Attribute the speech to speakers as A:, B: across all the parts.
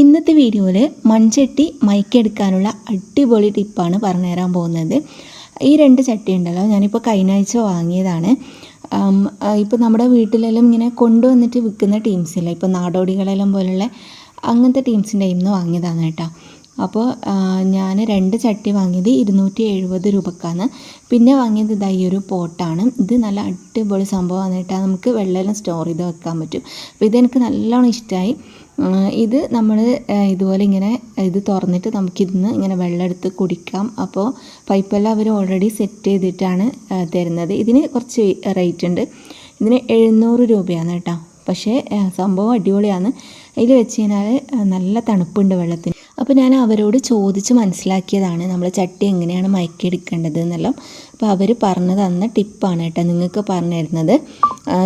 A: ഇന്നത്തെ വീഡിയോയിൽ മൺചട്ടി മയക്കെടുക്കാനുള്ള അടിപൊളി ടിപ്പാണ് പറഞ്ഞു തരാൻ പോകുന്നത്. ഈ രണ്ട് ചട്ടി ഉണ്ടല്ലോ ഞാനിപ്പോൾ കഴിഞ്ഞ ആഴ്ച വാങ്ങിയതാണ്. ഇപ്പോൾ നമ്മുടെ വീട്ടിലെല്ലാം ഇങ്ങനെ കൊണ്ടുവന്നിട്ട് വിൽക്കുന്ന ടീംസില്ല ഇപ്പോൾ നാടോടികളെല്ലാം പോലുള്ള അങ്ങനത്തെ ടീംസിന്റെ ഇന്ന് വാങ്ങിയതാണ് കേട്ടോ. അപ്പോൾ ഞാൻ രണ്ട് ചട്ടി വാങ്ങിയത് ഇരുന്നൂറ്റി എഴുപത് രൂപക്കാണ്. പിന്നെ വാങ്ങിയത് ഇതാ ഈ ഒരു പോട്ടാണ്. ഇത് നല്ല അടിപൊളി സംഭവമാണ് കേട്ടോ. നമുക്ക് വെള്ളമെല്ലാം സ്റ്റോർ ചെയ്ത് വെക്കാൻ പറ്റും. അപ്പോൾ ഇതെനിക്ക് നല്ലോണം ഇഷ്ടമായി ഇത് നമ്മൾ ഇതുപോലെ ഇങ്ങനെ ഇത് തുറന്നിട്ട് നമുക്കിന്ന് ഇങ്ങനെ വെള്ളം എടുത്ത് കുടിക്കാം. അപ്പോൾ പൈപ്പെല്ലാം അവർ ഓൾറെഡി സെറ്റ് ചെയ്തിട്ടാണ് തരുന്നത്. ഇതിന് കുറച്ച് റേറ്റ് ഉണ്ട്. ഇതിന് എഴുന്നൂറ് രൂപയാണ് കേട്ടോ. പക്ഷേ സംഭവം അടിപൊളിയാണ്. ഇതിൽ വെച്ച് കഴിഞ്ഞാൽ നല്ല തണുപ്പുണ്ട് വെള്ളത്തിന്. അപ്പോൾ ഞാൻ അവരോട് ചോദിച്ച് മനസ്സിലാക്കിയതാണ് നമ്മൾ ചട്ടി എങ്ങനെയാണ് മയക്കിയെടുക്കേണ്ടത് എന്നെല്ലാം അപ്പോൾ അവർ പറഞ്ഞു തന്ന ടിപ്പാണ് കേട്ടോ നിങ്ങൾക്ക് പറഞ്ഞു തരുന്നത്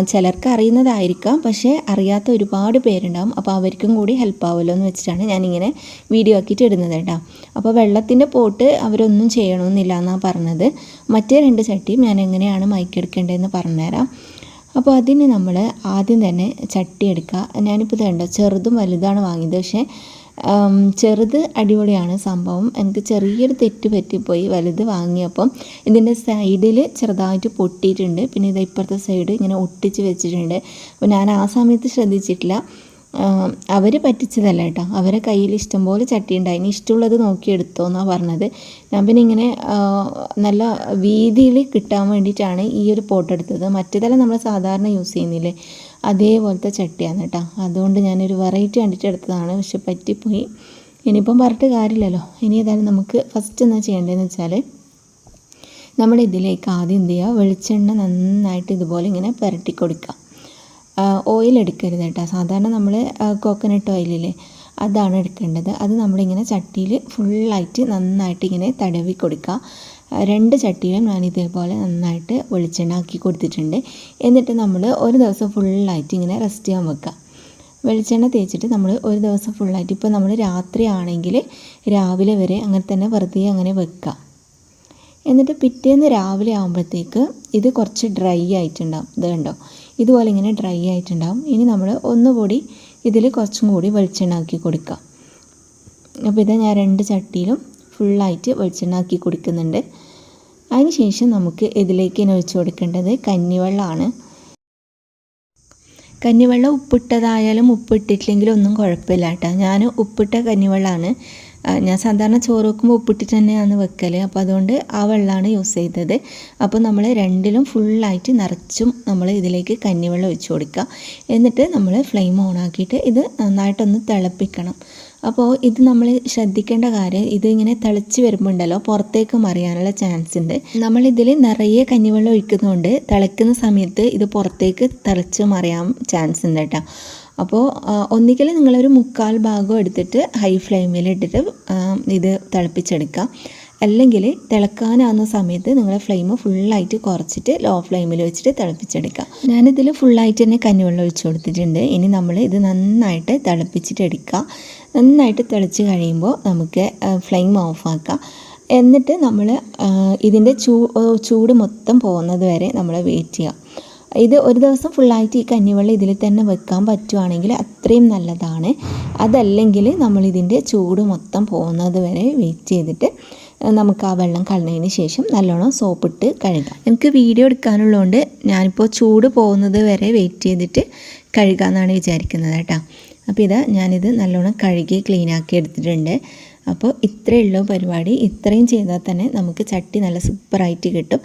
A: ചിലർക്ക് അറിയുന്നതായിരിക്കാം പക്ഷേ അറിയാത്ത ഒരുപാട് പേരുണ്ടാവും. അപ്പോൾ അവർക്കും കൂടി ഹെൽപ്പ് ആവുമല്ലോ എന്ന് വെച്ചിട്ടാണ് ഞാനിങ്ങനെ വീഡിയോ ആക്കിയിട്ട് ഇടുന്നത് കേട്ടോ. അപ്പോൾ വെള്ളത്തിന്റെ പോട്ട് അവരൊന്നും ചെയ്യണമെന്നില്ല എന്നാണ് പറഞ്ഞത്. മറ്റേ രണ്ട് ചട്ടിയും ഞാൻ എങ്ങനെയാണ് മയക്കെടുക്കേണ്ടതെന്ന് പറഞ്ഞുതരാം. അപ്പോൾ അതിന് നമ്മൾ ആദ്യം തന്നെ ചട്ടി എടുക്കുക. ഞാനിപ്പോൾ ഇതുണ്ട് ചെറുതും വലുതാണ് വാങ്ങിയത്. പക്ഷേ ചെറുത് അടിപൊളിയാണ് സംഭവം. എനിക്ക് ചെറിയൊരു തെറ്റ് പറ്റിപ്പോയി വലുത് വാങ്ങിയപ്പം. ഇതിന്റെ സൈഡിൽ ചെറുതായിട്ട് പൊട്ടിയിട്ടുണ്ട്. പിന്നെ ഇത് ഇപ്പുറത്തെ സൈഡ് ഇങ്ങനെ ഒട്ടിച്ച് വെച്ചിട്ടുണ്ട്. അപ്പോൾ ഞാൻ ആ സമയത്ത് ശ്രദ്ധിച്ചിട്ടില്ല. അവർ പറ്റിച്ചതല്ല കേട്ടോ. അവരെ കയ്യിൽ ഇഷ്ടംപോലെ ചട്ടി ഉണ്ടായിന് ഇഷ്ടമുള്ളത് നോക്കി എടുത്തോ എന്നാണ് പറഞ്ഞത്. ഞാൻ പിന്നെ ഇങ്ങനെ നല്ല വീതിയിൽ കിട്ടാൻ വേണ്ടിയിട്ടാണ് ഈ ഒരു പോട്ടെടുത്തത്. മറ്റേതെല്ലാം നമ്മൾ സാധാരണ യൂസ് ചെയ്യുന്നില്ലേ? അതേപോലത്തെ ചട്ടിയാണ് കേട്ടോ അതുകൊണ്ട് ഞാനൊരു വെറൈറ്റി കണ്ടിട്ട് എടുത്തതാണ്. പക്ഷെ പറ്റിപ്പോയി. ഇനിയിപ്പം പറഞ്ഞിട്ട് കാര്യമില്ലല്ലോ. ഇനി ഏതായാലും നമുക്ക് ഫസ്റ്റ് എന്താ ചെയ്യേണ്ടതെന്ന് വെച്ചാൽ നമ്മൾ ഇതിലേക്ക് ആദ്യം എന്ത് ചെയ്യുക? വെളിച്ചെണ്ണ നന്നായിട്ട് ഇതുപോലെ ഇങ്ങനെ പുരട്ടി കൊടുക്കുക. ഓയിൽ എടുക്കരുത് കേട്ടോ സാധാരണ നമ്മൾ കോക്കനട്ട് ഓയിലില്ലേ അതാണ് എടുക്കേണ്ടത്. അത് നമ്മളിങ്ങനെ ചട്ടിയിൽ ഫുള്ളായിട്ട് നന്നായിട്ട് ഇങ്ങനെ തടവി കൊടുക്കുക. രണ്ട് ചട്ടിയിലും ഞാൻ ഇതേപോലെ നന്നായിട്ട് വെളിച്ചെണ്ണ ആക്കി കൊടുത്തിട്ടുണ്ട്. എന്നിട്ട് നമ്മൾ ഒരു ദിവസം ഫുള്ളായിട്ട് ഇങ്ങനെ റെസ്റ്റ് ചെയ്യാൻ വെക്കുക വെളിച്ചെണ്ണ തേച്ചിട്ട് നമ്മൾ ഒരു ദിവസം ഫുള്ളായിട്ട് ഇപ്പോൾ നമ്മൾ രാത്രി ആണെങ്കിൽ രാവിലെ വരെ അങ്ങനെ തന്നെ വെറുതെ അങ്ങനെ വെക്കുക എന്നിട്ട് പിറ്റേന്ന് രാവിലെ ആകുമ്പോഴത്തേക്ക് ഇത് കുറച്ച് ഡ്രൈ ആയിട്ടുണ്ടാവും. ഇത് കണ്ടോ? ഇതുപോലെ ഇങ്ങനെ ഡ്രൈ ആയിട്ടുണ്ടാവും. ഇനി നമ്മൾ ഒന്നുകൂടി ഇതിൽ കുറച്ചും കൂടി വെളിച്ചെണ്ണ ആക്കി കൊടുക്കുക അപ്പോൾ ഇത് ഞാൻ രണ്ട് ചട്ടിയിലും ഫുള്ളായിട്ട് വെളിച്ചെണ്ണ ആക്കി കൊടുക്കുന്നുണ്ട്. അതിന് ശേഷം നമുക്ക് ഇതിലേക്ക് ഇനി ഒഴിച്ചു കൊടുക്കേണ്ടത് കഞ്ഞിവെള്ളമാണ്. കഞ്ഞിവെള്ളം ഉപ്പിട്ടതായാലും ഉപ്പിട്ടിട്ടില്ലെങ്കിലും ഒന്നും കുഴപ്പമില്ല കേട്ടോ. ഞാൻ ഉപ്പിട്ട കഞ്ഞിവെള്ളമാണ്. ഞാൻ സാധാരണ ചോറ് വെക്കുമ്പോൾ ഉപ്പിട്ടിട്ട് തന്നെയാണ് വെക്കൽ അപ്പോൾ അതുകൊണ്ട് ആ വെള്ളമാണ് യൂസ് ചെയ്തത്. അപ്പോൾ നമ്മൾ രണ്ടിലും ഫുള്ളായിട്ട് നിറച്ചും നമ്മൾ ഇതിലേക്ക് കഞ്ഞിവെള്ളം ഒഴിച്ചു കൊടുക്കുക. എന്നിട്ട് നമ്മൾ ഫ്ലെയിം ഓൺ ആക്കിയിട്ട് ഇത് നന്നായിട്ടൊന്ന് തിളപ്പിക്കണം. അപ്പോൾ ഇത് നമ്മൾ ശ്രദ്ധിക്കേണ്ട കാര്യം ഇത് ഇങ്ങനെ വരുമ്പോൾ ഉണ്ടല്ലോ പുറത്തേക്ക് മറിയാനുള്ള ചാൻസ് ഉണ്ട് നമ്മളിതിൽ നിറയെ കഞ്ഞിവെള്ളം ഒഴിക്കുന്നതുകൊണ്ട് തിളക്കുന്ന സമയത്ത് ഇത് പുറത്തേക്ക് തിളച്ച് മറിയാൻ ചാൻസ് ഉണ്ട് കേട്ടോ അപ്പോൾ ഒന്നുകിൽ നിങ്ങളൊരു മുക്കാൽ ഭാഗം എടുത്തിട്ട് ഹൈ ഫ്ലെയിമിൽ ഇട്ടിട്ട് ഇത് തിളപ്പിച്ചെടുക്കുക അല്ലെങ്കിൽ തിളക്കാനാവുന്ന സമയത്ത് നിങ്ങൾ ഫ്ലെയിം ഫുള്ളായിട്ട് കുറച്ചിട്ട് ലോ ഫ്ലെയിമിൽ വെച്ചിട്ട് തിളപ്പിച്ചെടുക്കുക. ഞാനിതിൽ ഫുള്ളായിട്ട് തന്നെ കഞ്ഞിവെള്ളം ഒഴിച്ചു കൊടുത്തിട്ടുണ്ട്. ഇനി നമ്മൾ ഇത് നന്നായിട്ട് തിളപ്പിച്ചിട്ട് എടുക്കുക. നന്നായിട്ട് തിളച്ച് കഴിയുമ്പോൾ നമുക്ക് ഫ്ലെയിം ഓഫാക്കാം എന്നിട്ട് നമ്മൾ ഇതിന്റെ ചൂ ചൂട് മൊത്തം പോകുന്നത് വരെ നമ്മൾ വെയിറ്റ് ചെയ്യുക. ഇത് ഒരു ദിവസം ഫുള്ളായിട്ട് ഈ കഞ്ഞിവെള്ളം ഇതിൽ തന്നെ വെക്കാൻ പറ്റുവാണെങ്കിൽ അത്രയും നല്ലതാണ്. അതല്ലെങ്കിൽ നമ്മളിതിന്റെ ചൂട് മൊത്തം പോകുന്നത് വരെ വെയിറ്റ് ചെയ്തിട്ട് നമുക്ക് ആ വെള്ളം കളഞ്ഞതിന് ശേഷം നല്ലോണം സോപ്പിട്ട് കഴുകാം. എനിക്ക് വീഡിയോ എടുക്കാനുള്ളതുകൊണ്ട് ഞാനിപ്പോൾ ചൂട് പോകുന്നത് വരെ വെയിറ്റ് ചെയ്തിട്ട് കഴുകാമെന്നാണ് വിചാരിക്കുന്നത് കേട്ടോ. അപ്പോൾ ഇത് ഞാനിത് നല്ലോണം കഴുകി ക്ലീൻ ആക്കി എടുത്തിട്ടുണ്ട്. അപ്പോൾ ഇത്രയുള്ള പരിപാടി. ഇത്രയും ചെയ്താൽ തന്നെ നമുക്ക് ചട്ടി നല്ല സൂപ്പറായിട്ട് കിട്ടും.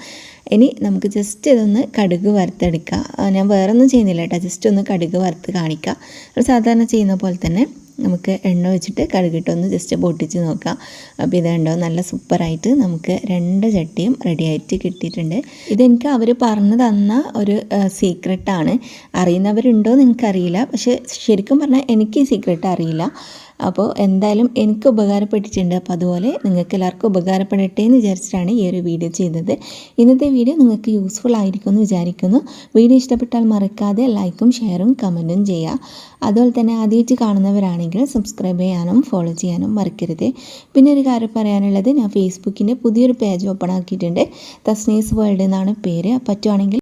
A: ഇനി നമുക്ക് ജസ്റ്റ് ഇതൊന്ന് കടുക് വറുത്തെടുക്കുക ഞാൻ വേറൊന്നും ചെയ്യുന്നില്ല കേട്ടോ. ജസ്റ്റ് ഒന്ന് കടുക് വറുത്ത് കാണിക്കുക സാധാരണ ചെയ്യുന്ന പോലെ തന്നെ നമുക്ക് എണ്ണ വെച്ചിട്ട് കടുകിട്ടൊന്ന് ജസ്റ്റ് പൊട്ടിച്ച് നോക്കാം. അപ്പോൾ ഇത് കണ്ടോ നല്ല സൂപ്പറായിട്ട് നമുക്ക് രണ്ട് ചട്ടിയും റെഡിയായിട്ട് കിട്ടിയിട്ടുണ്ട്. ഇതെനിക്ക് അവർ പറഞ്ഞു തന്ന ഒരു സീക്രട്ടാണ് അറിയുന്നവരുണ്ടോ എന്ന് എനിക്കറിയില്ല. പക്ഷേ ശരിക്കും പറഞ്ഞാൽ എനിക്ക് ഈ സീക്രട്ട് അറിയില്ല. അപ്പോൾ എന്തായാലും എനിക്ക് ഉപകാരപ്പെട്ടിട്ടുണ്ട്. അപ്പോൾ അതുപോലെ നിങ്ങൾക്ക് എല്ലാവർക്കും ഉപകാരപ്പെടട്ടെ എന്ന് വിചാരിച്ചിട്ടാണ് ഈ ഒരു വീഡിയോ ചെയ്തത്. ഇന്നത്തെ വീഡിയോ നിങ്ങൾക്ക് യൂസ്ഫുൾ ആയിരിക്കും എന്ന് വിചാരിക്കുന്നു. വീഡിയോ ഇഷ്ടപ്പെട്ടാൽ മറക്കാതെ ലൈക്കും ഷെയറും കമന്റും ചെയ്യുക. അതുപോലെ തന്നെ ആദ്യമായിട്ട് കാണുന്നവരാണെങ്കിൽ സബ്സ്ക്രൈബ് ചെയ്യാനും ഫോളോ ചെയ്യാനും മറക്കരുത്. പിന്നെ ഒരു കാര്യം പറയാനുള്ളത് ഞാൻ ഫേസ്ബുക്കിന്റെ പുതിയൊരു പേജ് ഓപ്പൺ ആക്കിയിട്ടുണ്ട്. തസ്നീസ് വേൾഡ് എന്നാണ് പേര്. പറ്റുവാണെങ്കിൽ